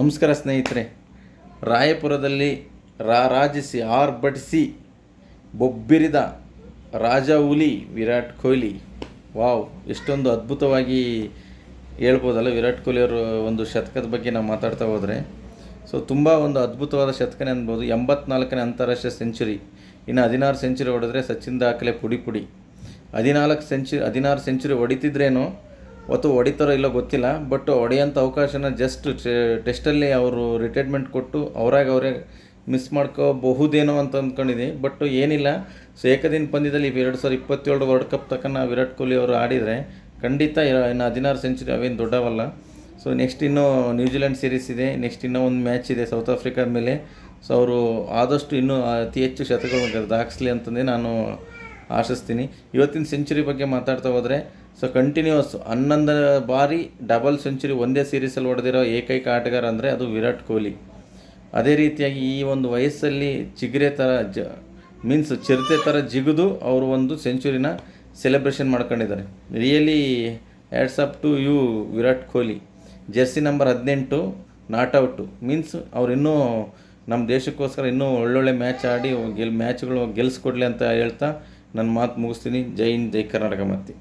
ನಮಸ್ಕಾರ ಸ್ನೇಹಿತರೆ. ರಾಯಪುರದಲ್ಲಿ ರಾರಾಜಿಸಿ ಆರ್ಭಟಿಸಿ ಬೊಬ್ಬಿರಿದ ರಾಜ ಹುಲಿ ವಿರಾಟ್ ಕೊಹ್ಲಿ. ವಾವ್, ಎಷ್ಟೊಂದು ಅದ್ಭುತವಾಗಿ ಹೇಳ್ಬೋದಲ್ಲ ವಿರಾಟ್ ಕೊಹ್ಲಿ ಅವರು ಒಂದು ಶತಕದ ಬಗ್ಗೆ ನಾವು ಮಾತಾಡ್ತಾ ಹೋದರೆ. ಸೊ ತುಂಬ ಒಂದು ಅದ್ಭುತವಾದ ಶತಕನೇ ಅನ್ಬೋದು. ಎಂಬತ್ನಾಲ್ಕನೇ ಅಂತಾರಾಷ್ಟ್ರೀಯ ಸೆಂಚುರಿ. ಇನ್ನು ಹದಿನಾರು ಸೆಂಚುರಿ ಹೊಡೆದ್ರೆ ಸಚಿನ್ ದಾಖಲೆ ಪುಡಿ ಪುಡಿ. ಹದಿನಾಲ್ಕು ಸೆಂಚುರಿ ಹದಿನಾರು ಸೆಂಚುರಿ ಹೊಡಿತಿದ್ರೇನು ಒತ್ತು ಹೊಡಿತಾರೋ ಇಲ್ಲೋ ಗೊತ್ತಿಲ್ಲ ಬಟ್ ಹೊಡೆಯೋಂಥ ಅವಕಾಶನ ಜಸ್ಟ್ ಟೆಸ್ಟಲ್ಲಿ ಅವರು ರಿಟೈರ್ಮೆಂಟ್ ಕೊಟ್ಟು ಅವರಾಗ ಅವರೇ ಮಿಸ್ ಮಾಡ್ಕೋಬಹುದೇನೋ ಅಂತ ಅಂದ್ಕೊಂಡಿದ್ದೀನಿ ಬಟ್ ಏನಿಲ್ಲ ಸೊ ಏಕದಿನ ಪಂದ್ಯದಲ್ಲಿ ಎರಡು ಸಾವಿರದ ಇಪ್ಪತ್ತೇಳು ವರ್ಲ್ಡ್ ಕಪ್ ತಕ್ಕನ ವಿರಾಟ್ ಕೊಹ್ಲಿ ಅವರು ಆಡಿದರೆ ಖಂಡಿತ ಇನ್ನು ಹದಿನಾರು ಸೆಂಚುರಿ ಅವೇನು ದೊಡ್ಡವಲ್ಲ. ಸೊ ನೆಕ್ಸ್ಟ್ ಇನ್ನೂ ನ್ಯೂಜಿಲೆಂಡ್ ಸೀರೀಸ್ ಇದೆ ನೆಕ್ಸ್ಟ್ ಇನ್ನೂ ಒಂದು ಮ್ಯಾಚ್ ಇದೆ ಸೌತ್ ಆಫ್ರಿಕಾದ ಮೇಲೆ. ಸೊ ಅವರು ಆದಷ್ಟು ಇನ್ನೂ ಅತಿ ಹೆಚ್ಚು ಶತಕಗಳನ್ನು ದಾಖಲಿಸಲಿ ಅಂತಂದೇ ನಾನು ಆಶಿಸ್ತೀನಿ. ಇವತ್ತಿನ ಸೆಂಚುರಿ ಬಗ್ಗೆ ಮಾತಾಡ್ತಾ ಹೋದರೆ, ಸೊ ಕಂಟಿನ್ಯೂಸ್ ಹನ್ನೊಂದು ಬಾರಿ ಡಬಲ್ ಸೆಂಚುರಿ ಒಂದೇ ಸೀರೀಸಲ್ಲಿ ಹೊಡೆದಿರೋ ಏಕೈಕ ಆಟಗಾರ ಅಂದರೆ ಅದು ವಿರಾಟ್ ಕೊಹ್ಲಿ. ಅದೇ ರೀತಿಯಾಗಿ ಈ ಒಂದು ವಯಸ್ಸಲ್ಲಿ ಚಿಗುರೆ ಥರ ಜ ಮೀನ್ಸ್ ಚಿರತೆ ಥರ ಜಿಗಿದು ಅವರು ಒಂದು ಸೆಂಚುರಿನ ಸೆಲೆಬ್ರೇಷನ್ ಮಾಡ್ಕೊಂಡಿದ್ದಾರೆ. Really hats off to you Virat Kohli. Jersey number ಹದಿನೆಂಟು, ನಾಟ್ ಔಟು. ಮೀನ್ಸ್ ಅವ್ರು ಇನ್ನೂ ನಮ್ಮ ದೇಶಕ್ಕೋಸ್ಕರ ಇನ್ನೂ ಒಳ್ಳೊಳ್ಳೆ ಮ್ಯಾಚ್ ಆಡಿ, ಗೆಲ್ ಮ್ಯಾಚ್ಗಳು ಗೆಲ್ಲಿಸ್ಕೊಡ್ಲಿ ಅಂತ ಹೇಳ್ತಾ ನನ್ನ ಮಾತು ಮುಗಿಸ್ತೀನಿ. ಜೈ ಹಿಂದ್ ಜೈ ಕರ್ನಾಟಕ ಮತ್ತೆ.